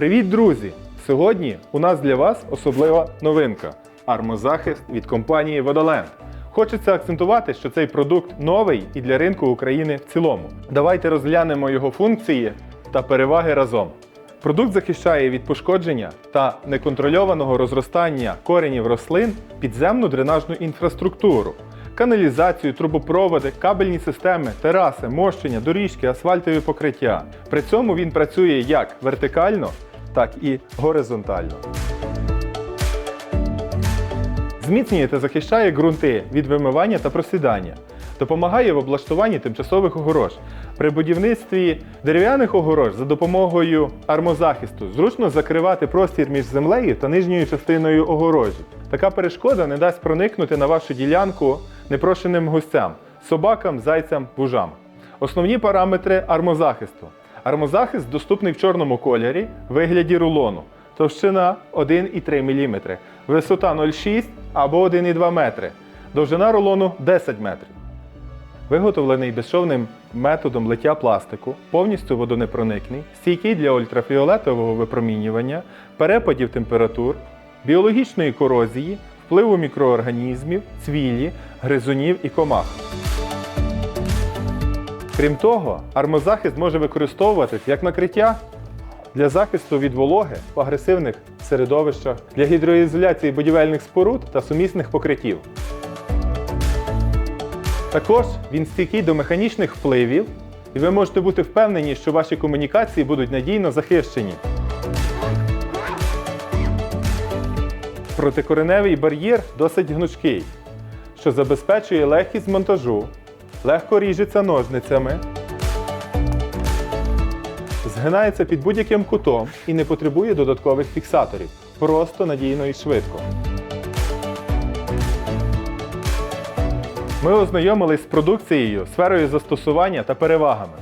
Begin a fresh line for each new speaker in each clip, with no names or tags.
Привіт, друзі! Сьогодні у нас для вас особлива новинка армозахист від компанії Водолен. Хочеться акцентувати, що цей продукт новий і для ринку України в цілому. Давайте розглянемо його функції та переваги разом. Продукт захищає від пошкодження та неконтрольованого розростання коренів рослин підземну дренажну інфраструктуру, каналізацію, трубопроводи, кабельні системи, тераси, мощення, доріжки, асфальтові покриття. При цьому він працює як вертикально, так і горизонтально. Зміцнює та захищає ґрунти від вимивання та просідання. Допомагає в облаштуванні тимчасових огорож. При будівництві дерев'яних огорож за допомогою армозахисту зручно закривати простір між землею та нижньою частиною огорожі. Така перешкода не дасть проникнути на вашу ділянку непрошеним гостям собакам, зайцям, вужам. Основні параметри армозахисту. Армозахист доступний в чорному кольорі вигляді рулону. Товщина 1,3 мм, висота 0,6 або 1,2 метри, довжина рулону 10 метрів. Виготовлений безшовним методом лиття пластику, повністю водонепроникний, стійкий для ультрафіолетового випромінювання, перепадів температур, біологічної корозії, впливу мікроорганізмів, цвілі, гризунів і комах. Крім того, армозахист може використовуватись як накриття для захисту від вологи в агресивних середовищах, для гідроізоляції будівельних споруд та сумісних покриттів. Також він стійкий до механічних впливів, і ви можете бути впевнені, що ваші комунікації будуть надійно захищені. Протикореневий бар'єр досить гнучкий, що забезпечує легкість монтажу, легко ріжеться ножницями, згинається під будь-яким кутом і не потребує додаткових фіксаторів. Просто надійно і швидко. Ми ознайомились з продукцією, сферою застосування та перевагами.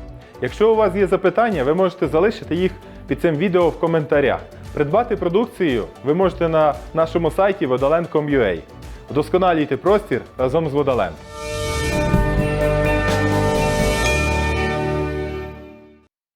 Якщо у вас є запитання, ви можете залишити їх під цим відео в коментарях. Придбати продукцію ви можете на нашому сайті vodoland.com.ua. Вдосконалюйте простір разом з Водолен.